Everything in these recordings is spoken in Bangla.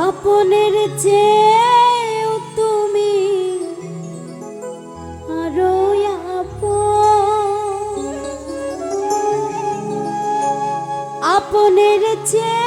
আপনের চেয়েও তুমি আরও আপন। আপনের চেয়ে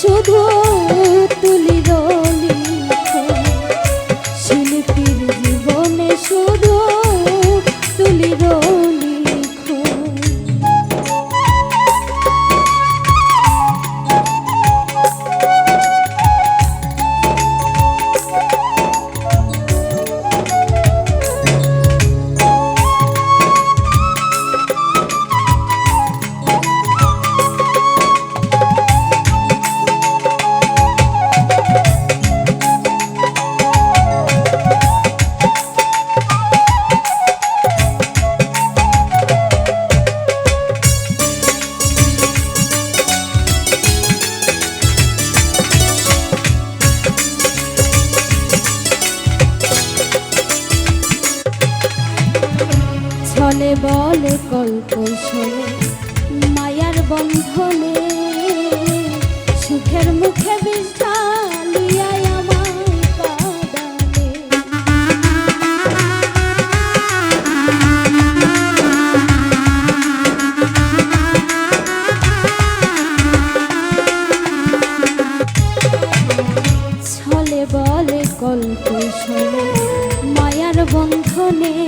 শুধু তুলির বলে মায়ার বন্ধনে সুখের মুখে ছলে বলে কল্পসলে মায়ার বন্ধনে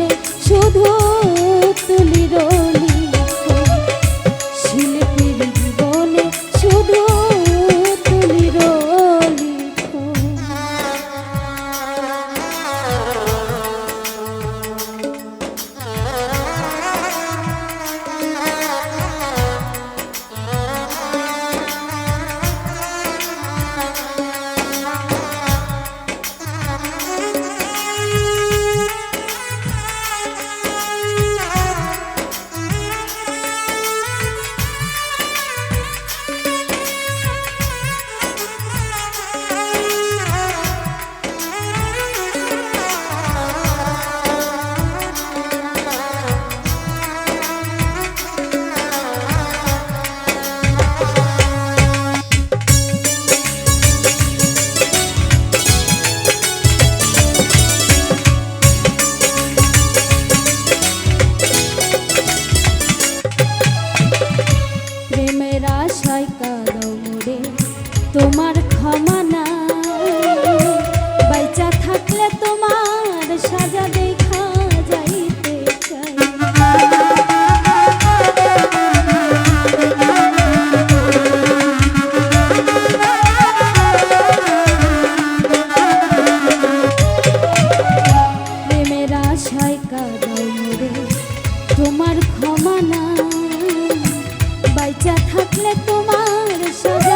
থাকলে তোমার সাজা